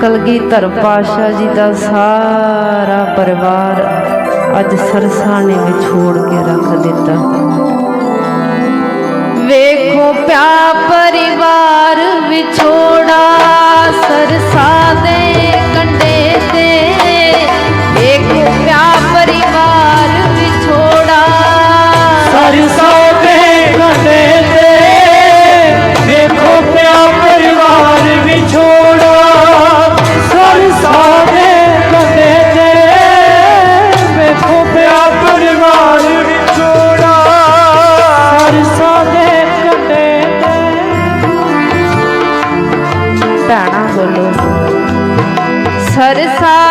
ਕਲਗੀ ਧਰ ਕੰਡੇ ਪਾਸ਼ਾ ਜੀ ਦਾ ਸਾਰਾ ਪਰਿਵਾਰ ਅੱਜ ਸਰਸਾ ਨੇ ਵਿਛੋੜ ਕੇ ਰੱਖ ਦਿੱਤਾ। ਵੇਖੋ ਪਿਆਰ घर सा